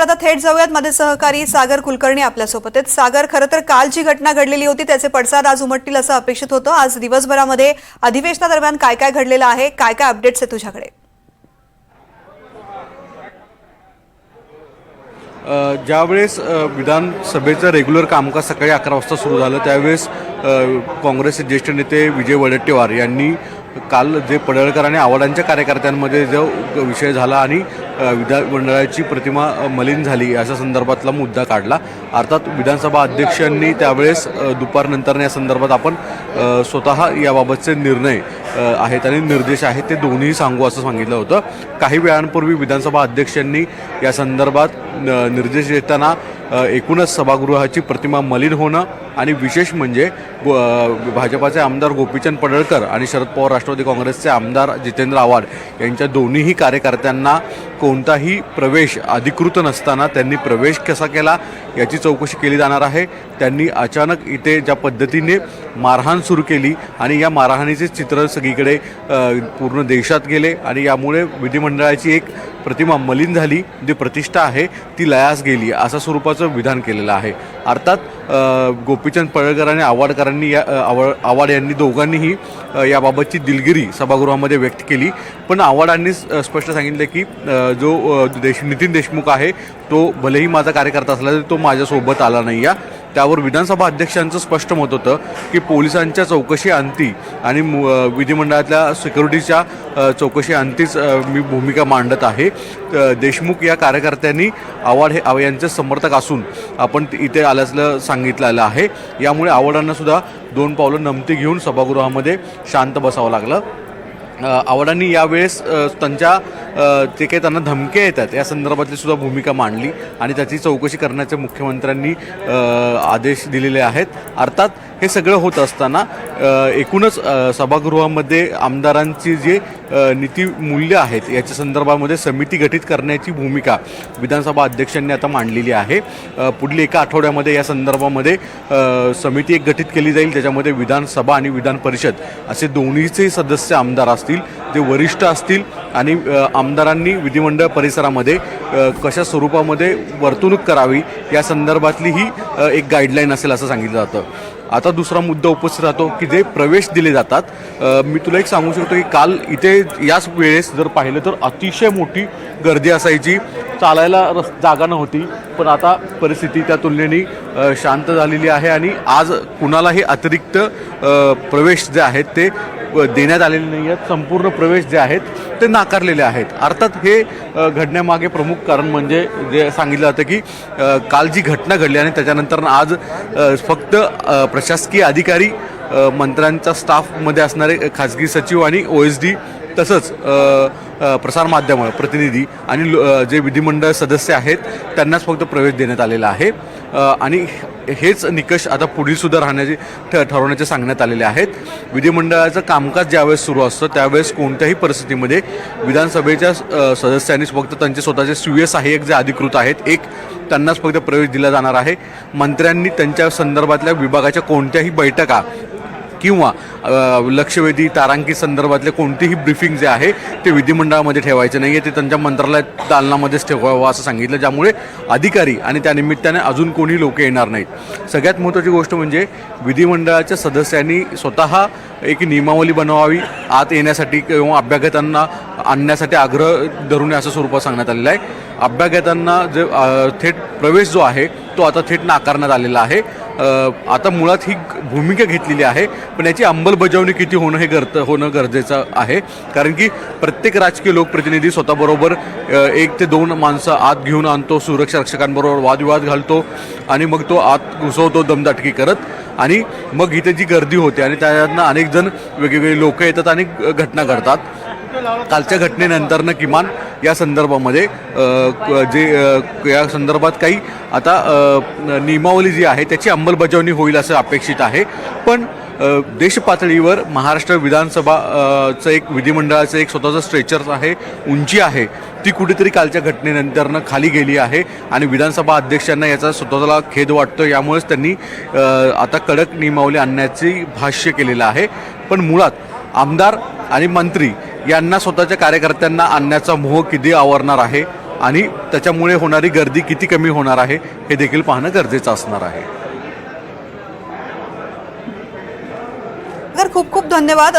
आता थेट जाऊयात. माझे सहकारी सागर कुलकर्णी आपल्यासोबत आहेत. सागर खरं तर काल जी घटना घडलेली होती त्याचे पडसाद आज उमटतील असं अपेक्षित होतं. आज दिवसभरामध्ये अधिवेशनादरम्यान काय काय घडलेलं आहे? काय काय अपडेट्स आहे तुझ्याकडे? ज्यावेळेस विधानसभेचं रेग्युलर कामकाज सकाळी अकरा वाजता सुरू झालं त्यावेळेस काँग्रेसचे ज्येष्ठ नेते विजय वडेट्टीवार यांनी काल जे पडळकर आणि आव्हाडांच्या कार्यकर्त्यांमध्ये जो विषय झाला आणि विधानमंडळाची प्रतिमा मलिन झाली अशा संदर्भातला मुद्दा काढला. अर्थात विधानसभा अध्यक्षांनी त्यावेळेस दुपारनंतर या संदर्भात आपण स्वतः याबाबतचे निर्णय आहेत आणि निर्देश आहेत ते दोन्ही सांगू असं सांगितलं होतं. काही वेळांपूर्वी विधानसभा अध्यक्षांनी या संदर्भात निर्देश देताना एकूणच सभागृहाची प्रतिमा मलिन होणं आणि विशेष म्हणजे भाजपाचे आमदार गोपीचंद पडळकर आणि शरद पवार राष्ट्रवादी काँग्रेसचे आमदार जितेंद्र आव्हाड यांच्या दोन्हीही कार्यकर्त्यांना कोणताही प्रवेश अधिकृत नसताना त्यांनी प्रवेश कसा केला याची चौकशी केली जाणार आहे. त्यांनी अचानक इथे ज्या पद्धतीने मारहाण सुरू केली आणि या मारहाणीचे चित्र सगळीकडे पूर्ण देशात गेले आणि यामुळे विधिमंडळाची एक प्रतिमा मलिन झाली जी प्रतिष्ठा आहे ती लयास गेली असं स्वरूपाचं विधान केलेलं आहे. अर्थात गोपीचंद पडळकर आणि आव्हाडकरांनी या आवड आवाड यांनी दोघांनीही याबाबतची दिलगिरी सभागृहामध्ये व्यक्त केली. पण आव्हाडांनी स्पष्ट सांगितलं की जो देश नितीन देशमुख आहे तो भलेही माझा कार्यकर्ता असला तरी तो माझ्यासोबत आला नाही या त्यावर विधानसभा अध्यक्षांचं स्पष्ट मत होतं की पोलिसांच्या चौकशी अंती आणि मु- विधिमंडळातल्या सिक्युरिटीच्या चौकशी अंतीच मी भूमिका मांडत आहे. देशमुख या कार्यकर्त्यांनी आव्हाड हे आव- यांचे समर्थक असून आपण इथे आल्याचं सांगितलेलं आहे. यामुळे आव्हाडांनासुद्धा दोन पावलं नमती घेऊन सभागृहामध्ये शांत बसावं लागलं. आव्हाडांनी यावेळेस त्यांच्या जे काही त्यांना धमक्या येतात या संदर्भातली सुद्धा भूमिका मांडली आणि त्याची चौकशी करण्याचे मुख्यमंत्र्यांनी आदेश दिलेले आहेत. अर्थात हे सगळं होत असताना एकूणच सभागृहामध्ये आमदारांची जे नीती मूल्य आहेत याच्या संदर्भामध्ये समिती गठीत करण्याची भूमिका विधानसभा अध्यक्षांनी आता मांडलेली आहे. पुढली पुढील एका आठवड्यामध्ये या संदर्भामध्ये समिती एक गठीत केली जाईल त्याच्यामध्ये विधानसभा आणि विधान परिषद असे दोन्हीचे सदस्य आमदार असतील जे वरिष्ठ असतील आणि आमदारांनी विधिमंडळ परिसरामध्ये कशा स्वरूपामध्ये वर्तणूक करावी या संदर्भातली ही एक गाईडलाईन असेल असं सांगितलं जातं. आता दुसरा मुद्दा उपस्थित राहतो की जे प्रवेश दिले जातात मी तुला एक सांगू शकतो की काल इथे याच वेळेस जर पाहिलं तर अतिशय मोठी गर्दी असायची. चालायला रस जागा नव्हती पण आता परिस्थिती त्या तुलनेने शांत झालेली आहे आणि आज कुणालाही अतिरिक्त प्रवेश जे आहेत ते देण्यात आलेले नाही आहेत. संपूर्ण प्रवेश जे आहेत ते नाकारलेले आहेत. अर्थात हे घडण्यामागे प्रमुख कारण म्हणजे जे सांगितलं जातं की काल जी घटना घडली आणि त्याच्यानंतर आज फक्त प्रशासकीय अधिकारी मंत्र्यांच्या स्टाफमध्ये असणारे खाजगी सचिव आणि ओ एस डी तसंच प्रसारमाध्यम प्रसारमाध्यमं प्रतिनिधी आणि जे विधिमंडळ सदस्य आहेत त्यांनाच फक्त प्रवेश देण्यात आलेला आहे. आणि हेच निकष आता पुढील सुद्धा राहण्याचे ठ ठरवण्याचे सांगण्यात आलेले आहेत. विधिमंडळाचं कामकाज ज्यावेळेस सुरू असतं त्यावेळेस कोणत्याही परिस्थितीमध्ये विधानसभेच्या अ, सदस्यांनीच फक्त त्यांचे स्वतःचे सुय सहाय्यक जे अधिकृत आहेत एक त्यांनाच फक्त प्रवेश दिला जाणार आहे. मंत्र्यांनी त्यांच्या संदर्भातल्या विभागाच्या कोणत्याही बैठका किंवा लक्षवेधी तारांकित संदर्भातले कोणतेही ब्रीफिंग जे आहे ते विधिमंडळामध्ये ठेवायचे नाही आहे ते त्यांच्या मंत्रालयात दालनामध्येच ठेवावं असं सांगितलं. ज्यामुळे अधिकारी आणि त्यानिमित्ताने अजून कोणी लोक येणार नाहीत. सगळ्यात महत्त्वाची गोष्ट म्हणजे विधिमंडळाच्या सदस्यांनी स्वतः एक नियमावली बनवावी आत येण्यासाठी किंवा अभ्यागतांना आणण्यासाठी आग्रह धरून असं स्वरूपात सांगण्यात आलेलं आहे. अभ्यागतांना जे थेट प्रवेश जो आहे तो आता थेट नाकारण्यात आलेला आहे. आता मुळात ही भूमिका घेतलेली आहे पण याची अंमलबजावणी किती होणं हे गरज होणं गरजेचं आहे. कारण की प्रत्येक राजकीय लोकप्रतिनिधी स्वतःबरोबर एक ते दोन माणसं आत घेऊन आणतो सुरक्षा रक्षकांबरोबर वादविवाद घालतो आणि मग तो आत घुसवतो दमदाटकी करत. आणि मग इथे जी गर्दी होते आणि त्यांना अनेक जण वेगवेगळे लोक येतात आणि घटना घडतात. कालच्या घटनेनंतरनं किमान या संदर्भामध्ये क- जे या संदर्भात काही आता नियमावली जी आहे त्याची अंमलबजावणी होईल असं अपेक्षित आहे. पण देशपातळीवर महाराष्ट्र विधानसभा चं एक विधिमंडळाचं एक स्वतःचं स्ट्रेचर्स आहे उंची आहे ती कुठेतरी कालच्या घटनेनंतरनं खाली गेली आहे आणि विधानसभा अध्यक्षांना याचा स्वतःला खेद वाटतो यामुळेच त्यांनी आता कडक नियमावली आणण्याची भाष्य केलेलं आहे. पण मुळात आमदार आणि मंत्री यांना स्वतःच्या कार्यकर्त्यांना आणण्याचा मोह किती आवरणार आहे आणि त्याच्यामुळे होणारी गर्दी किती कमी होणार आहे हे देखील पाहणं गरजेचं असणार आहे. खूप खूप धन्यवाद.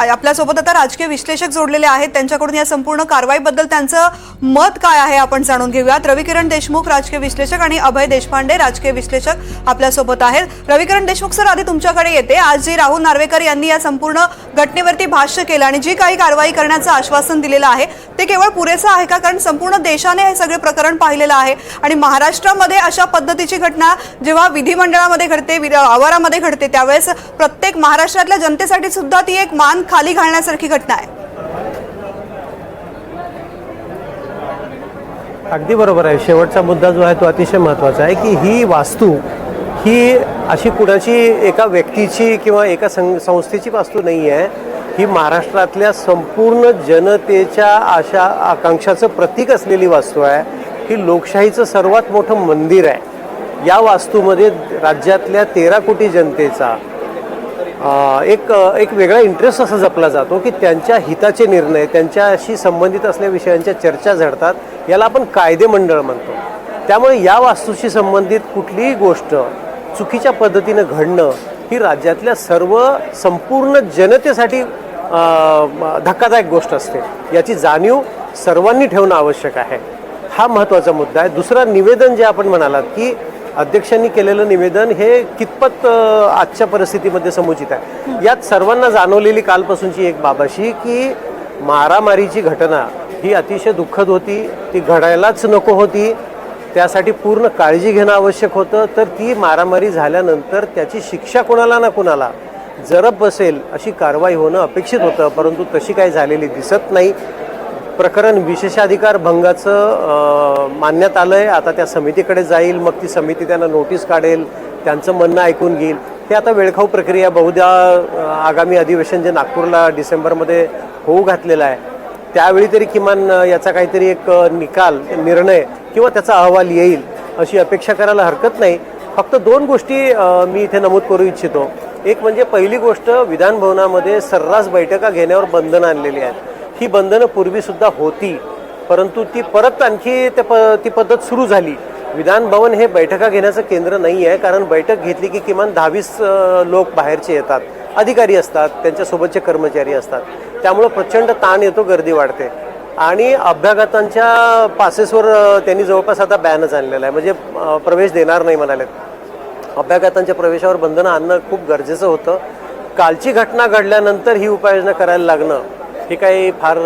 आपल्यासोबत आता राजकीय विश्लेषक जोडलेले आहेत. त्यांच्याकडून या संपूर्ण कारवाईबद्दल त्यांचं मत काय आहे आपण जाणून घेऊयात. रविकिरण देशमुख राजकीय विश्लेषक आणि अभय देशपांडे राजकीय विश्लेषक आपल्यासोबत आहेत. रविकिरण देशमुख सर आधी तुमच्याकडे येते. आज जे राहुल नार्वेकर यांनी या संपूर्ण घटनेवरती भाष्य केलं आणि जी काही कारवाई करण्याचं आश्वासन दिलेलं आहे ते केवळ पुरेसं आहे का? कारण संपूर्ण देशाने हे सगळे प्रकरण पाहिलेलं आहे. आणि महाराष्ट्रामध्ये अशा पद्धतीची घटना जेव्हा विधिमंडळामध्ये घडते विध- आवारामध्ये घडते त्यावेळेस प्रत्येक महाराष्ट्रातल्या जनतेसाठी सुद्धा ती एक मान खाली घालण्यासारखी घटना आहे. अगदी बरोबर आहे. शेवटचा मुद्दा जो आहे तो अतिशय महत्त्वाचा आहे की ही वास्तू ही अशी कुणाची एका व्यक्तीची किंवा एका सं संस्थेची वास्तू नाही आहे ही महाराष्ट्रातल्या संपूर्ण जनतेच्या आशा आकांक्षाचं प्रतीक असलेली वास्तू आहे. ही लोकशाहीचं सर्वात मोठं मंदिर आहे. या वास्तूमध्ये राज्यातल्या तेरा कोटी जनतेचा एक एक वेगळा इंटरेस्ट असा जपला जातो की त्यांच्या हिताचे निर्णय त्यांच्याशी संबंधित असलेल्या विषयांच्या चर्चा झडतात याला आपण कायदेमंडळ म्हणतो. त्यामुळे या वास्तूशी संबंधित कुठलीही गोष्ट चुकीच्या पद्धतीनं घडणं ही राज्यातल्या सर्व संपूर्ण जनतेसाठी धक्कादायक गोष्ट असते. याची जाणीव सर्वांनी ठेवणं आवश्यक आहे. हा महत्त्वाचा मुद्दा आहे. दुसरा निवेदन जे आपण म्हणालात की अध्यक्षांनी केलेलं निवेदन हे कितपत आजच्या परिस्थितीमध्ये समुचित आहे? यात सर्वांना जाणवलेली कालपासूनची एक बाब अशी की मारामारीची घटना ही अतिशय दुःखद होती. ती घडायलाच नको होती. त्यासाठी पूर्ण काळजी घेणं आवश्यक होतं. तर ती मारामारी झाल्यानंतर त्याची शिक्षा कोणाला ना कोणाला जरब बसेल अशी कारवाई होणं अपेक्षित होतं परंतु तशी काही झालेली दिसत नाही. प्रकरण विशेषाधिकार भंगाचं मानण्यात आलं आहे आता त्या समितीकडे जाईल मग ती समिती त्यांना नोटीस काढेल त्यांचं म्हणणं ऐकून घेईल. हे आता वेळखाऊ प्रक्रिया बहुधा आगामी अधिवेशन जे नागपूरला डिसेंबरमध्ये होऊ घातलेलं आहे त्यावेळी तरी किमान याचा काहीतरी एक निकाल निर्णय किंवा त्याचा अहवाल येईल अशी अपेक्षा करायला हरकत नाही. फक्त दोन गोष्टी मी इथे नमूद करू इच्छितो. एक म्हणजे पहिली गोष्ट विधानभवनामध्ये सर्रास बैठका घेण्यावर बंधनं आणलेली आहेत. ही बंधनं पूर्वीसुद्धा होती परंतु ती परत आणखी त्या प ती पद्धत सुरू झाली. विधान भवन हे बैठका घेण्याचं केंद्र नाही आहे कारण बैठक घेतली की किमान दहावीस लोक बाहेरचे येतात. अधिकारी असतात त्यांच्यासोबतचे कर्मचारी असतात. त्यामुळं प्रचंड ताण येतो गर्दी वाढते. आणि अभ्यागतांच्या पासेसवर त्यांनी जवळपास आता बॅनच आणलेला आहे म्हणजे प्रवेश देणार नाही म्हणालेत. अभ्यागतांच्या प्रवेशावर बंधनं आणणं खूप गरजेचं होतं. कालची घटना घडल्यानंतर ही उपाययोजना करायला लागणं हे काही फार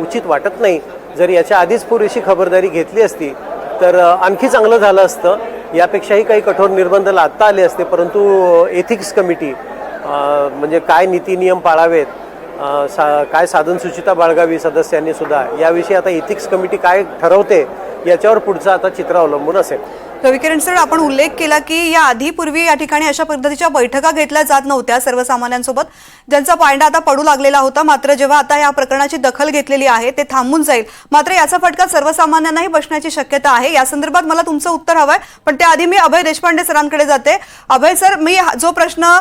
उचित वाटत नाही. जर याच्या आधीच पुरेशी खबरदारी घेतली असती तर आणखी चांगलं झालं असतं. यापेक्षाही काही कठोर निर्बंध लादता आले असते परंतु एथिक्स कमिटी म्हणजे काय नीती नियम पाळावेत सा काय साधनसूचिता बाळगावी सदस्यांनी सुद्धा याविषयी आता एथिक्स कमिटी काय ठरवते याच्यावर पुढचं आता चित्र अवलंबून असेल. रविकिरण सर आपण उल्लेख केला की या आधी पूर्वी या ठिकाणी अशा पद्धतीच्या बैठका घेतल्या जात नव्हत्या सर्वसामान्यांसोबत. ज्यांचा पायंडा आता पडू लागलेला होता मात्र जेव्हा आता या प्रकरणाची दखल घेतलेली आहे ते थांबून जाईल. मात्र याचा फटका सर्वसामान्यांनाही बसण्याची शक्यता आहे. या संदर्भात मला तुमचं उत्तर हवंय पण त्याआधी मी अभय देशपांडे सरांकडे जाते. अभय सर मी जो प्रश्न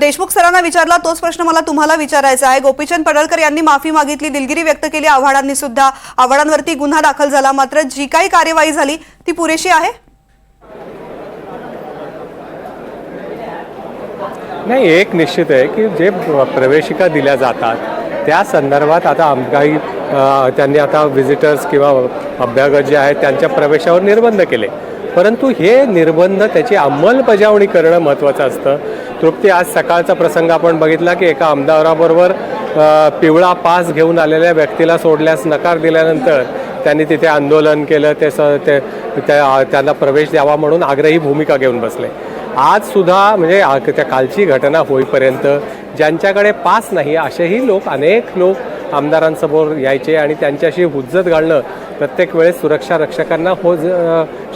देशमुख सरांना विचारला तोच प्रश्न मला तुम्हाला विचारायचा आहे. गोपीचंद पडळकर यांनी माफी मागितली दिलगिरी व्यक्त केली आव्हाडांनी सुद्धा. आव्हाडांवरती गुन्हा दाखल झाला मात्र जी काही कार्यवाही झाली ती पुरेशी आहे? नाही एक निश्चित आहे की जे प्रवेशिका दिल्या जातात त्या संदर्भात आता काही त्यांनी आता व्हिजिटर्स किंवा अभ्यागत जे आहेत त्यांच्या प्रवेशावर निर्बंध केले. परंतु हे निर्बंध त्याची अंमलबजावणी करणं महत्त्वाचं असतं. तृप्ती आज सकाळचा प्रसंग आपण बघितला की एका आमदाराबरोबर पिवळा पास घेऊन आलेल्या व्यक्तीला सोडल्यास नकार दिल्यानंतर त्यांनी तिथे आंदोलन केलं ते स ते त्या- त्यांना प्रवेश द्यावा म्हणून आग्रही भूमिका घेऊन बसले. आज सुद्धा म्हणजे त्या कालची घटना होईपर्यंत ज्यांच्याकडे पास नाही असेही लोक अनेक लोक आमदारांसमोर यायचे आणि त्यांच्याशी हुज्जत घालणं प्रत्येक वेळेस सुरक्षा रक्षकांना हो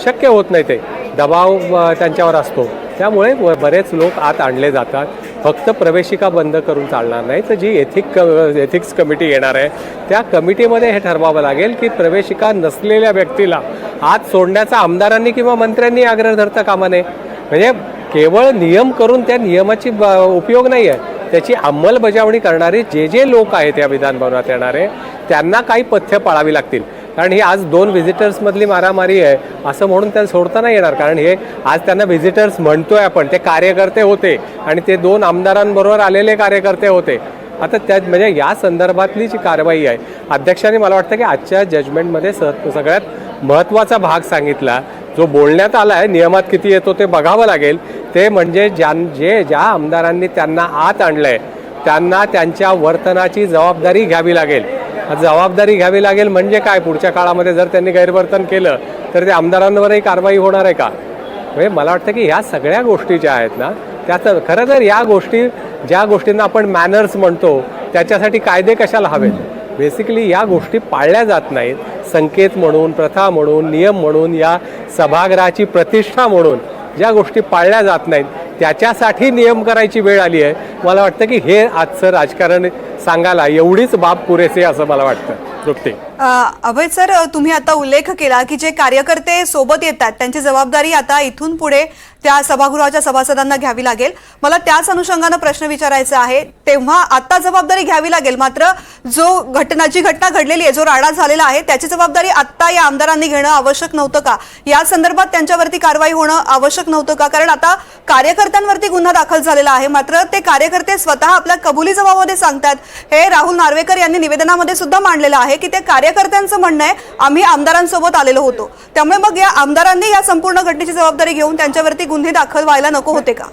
शक्य होत नाही ते. दबाव त्यांच्यावर असतो. त्यामुळे बरेच लोक आत आणले जातात. फक्त प्रवेशिका बंद करून चालणार नाही तर जी एथिक एथिक्स कमिटी येणार आहे त्या कमिटीमध्ये हे ठरवावं लागेल की प्रवेशिका नसलेल्या व्यक्तीला आत सोडण्याचा आमदारांनी किंवा मंत्र्यांनी आग्रह धरता कामा नये. म्हणजे केवळ नियम करून त्या नियमाची ब- उपयोग नाही आहे त्याची अंमलबजावणी करणारे जे जे लोक आहेत या विधानभवनात येणारे त्यांना काही पथ्य पाळावी लागतील. कारण ही आज दोन व्हिजिटर्समधली मारामारी आहे. असं म्हणून त्यांना सोडता नाही येणार. कारण हे आज त्यांना व्हिजिटर्स म्हणतोय आपण. ते कार्यकर्ते होते. आणि ते दोन आमदारांबरोबर आलेले कार्यकर्ते होते. आता त्या म्हणजे या संदर्भातली जी कारवाई आहे अध्यक्षांनी मला वाटतं की आजच्या जजमेंटमध्ये स सगळ्यात महत्त्वाचा भाग सांगितला. जो बोलण्यात आला आहे नियमात किती येतो ते बघावं लागेल. ते म्हणजे ज्यां जे ज्या आमदारांनी त्यांना आत आणलं आहे त्यांना त्यांच्या वर्तनाची जबाबदारी घ्यावी लागेल. जबाबदारी घ्यावी लागेल म्हणजे काय? पुढच्या काळामध्ये जर त्यांनी गैरवर्तन केलं तर ते आमदारांवरही कारवाई होणार आहे का? म्हणजे मला वाटतं की ह्या सगळ्या गोष्टी ज्या आहेत ना त्यात खरं तर या गोष्टी ज्या गोष्टींना आपण मॅनर्स म्हणतो त्याच्यासाठी कायदे कशाला हवेत? बेसिकली या गोष्टी पाळल्या जात नाहीत. संकेत म्हणून प्रथा म्हणून नियम म्हणून या सभागृहाची प्रतिष्ठा म्हणून ज्या गोष्टी पाळल्या जात नाहीत त्याच्यासाठी नियम करायची वेळ आली आहे. मला वाटतं की हे आजचं राजकारण सांगायला एवढीच बाब पुरेसे असं मला वाटतं. तृप्ती. अभय सर तुम्ही आता उल्लेख केला की जे कार्यकर्ते सोबत येतात त्यांची जबाबदारी आता इथून पुढे त्या सभागृहाच्या सभासदांना घ्यावी लागेल. मला त्याच अनुषंगानं प्रश्न विचारायचा आहे. तेव्हा आता जबाबदारी घ्यावी लागेल मात्र जो घटना जी घटना घडलेली आहे जो राडा झालेला आहे त्याची जबाबदारी आत्ता या आमदारांनी घेणं आवश्यक नव्हतं का? या संदर्भात त्यांच्यावरती कारवाई होणं आवश्यक नव्हतं का? कारण आता कार्यकर्त्यांवरती गुन्हा दाखल झालेला आहे मात्र ते कार्यकर्ते स्वतः आपल्या कबुली जबाबामध्ये सांगतात हे राहुल नार्वेकर यांनी निवेदनामध्ये सुद्धा मांडलेलं आहे की ते कार्य कार्यकर्त्यांचं म्हणणं आहे आम्ही आमदारांसोबत आलेलो होतो. त्यामुळे मग या आमदारांनी या संपूर्ण घटनेची जबाबदारी घेऊन त्यांच्यावरती गुन्हे दाखल व्हायला नको होते का?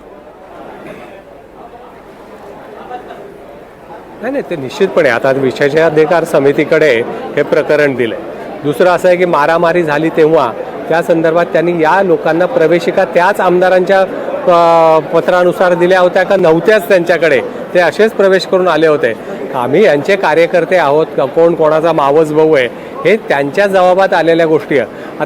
नाही नाही ते निश्चितपणे. आता विशेषाधिकार समितीकडे हे प्रकरण दिलं आहे दुसरं असं आहे की मारामारी झाली तेव्हा त्या संदर्भात त्यांनी या लोकांना प्रवेशिका त्याच आमदारांच्या पत्रानुसार दिल्या होत्या का नव्हत्याच त्यांच्याकडे? ते असेच प्रवेश करून आले होते. आम्ही यांचे कार्यकर्ते आहोत कोण कोणाचा मावस भाऊ आहे हे त्यांच्या जबाबात आलेल्या गोष्टी आहेत.